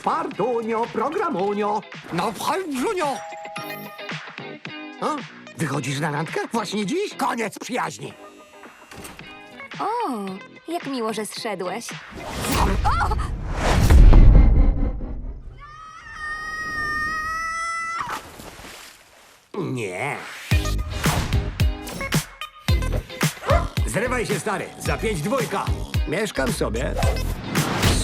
Czwartunio, programunio. No wchodź, Junio! O, wychodzisz na randkę? Właśnie dziś? Koniec przyjaźni! O, jak miło, że zszedłeś. Nie. Zrywaj się, stary. Za pięć dwójka. Mieszkam sobie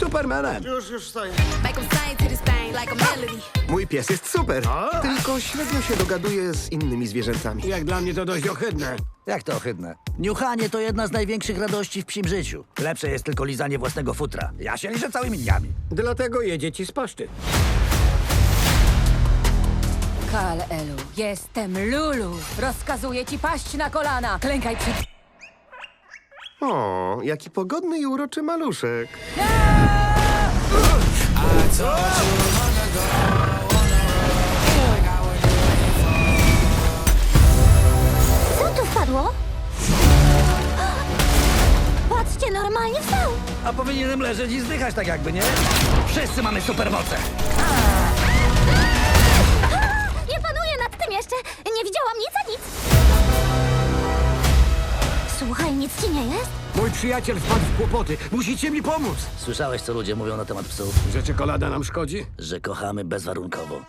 Supermanem. Już, już stoję. Make 'em sing to this thing like a melody. Mój pies jest super. Tylko średnio się dogaduje z innymi zwierzętami. Jak dla mnie to dość ohydne. Jak to ohydne? Niuchanie to jedna z największych radości w psim życiu. Lepsze jest tylko lizanie własnego futra. Ja się liczę całymi dniami. Dlatego jedzie ci z paszczy. Kal Elu, jestem Lulu. Rozkazuję ci paść na kolana. Klękaj przed... O, jaki pogodny i uroczy maluszek. Co tu wpadło? Patrzcie, normalnie wstał. A powinienem leżeć i zdychać tak jakby, nie? Wszyscy mamy supermoce. Nic ci nie jest? Mój przyjaciel wpadł w kłopoty. Musicie mi pomóc. Słyszałeś, co ludzie mówią na temat psów? Że czekolada nam szkodzi? Że kochamy bezwarunkowo.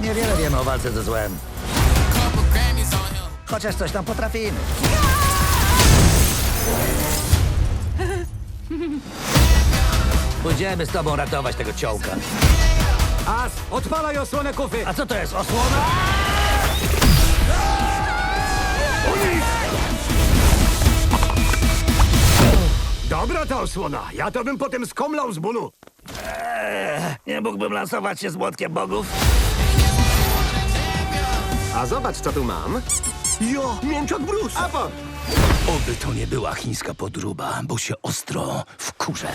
Niewiele wiemy o walce ze złem. Chociaż coś tam potrafimy. Pójdziemy z tobą ratować tego ciołka. As, odpalaj osłonę kufy. A co to jest, osłona? Dobra ta osłona. Ja to bym potem skomlał z bólu. Nie mógłbym lansować się z młotkiem bogów? A zobacz, co tu mam. Jo, mięczak brus. A po... Oby to nie była chińska podróba, bo się ostro wkurzę.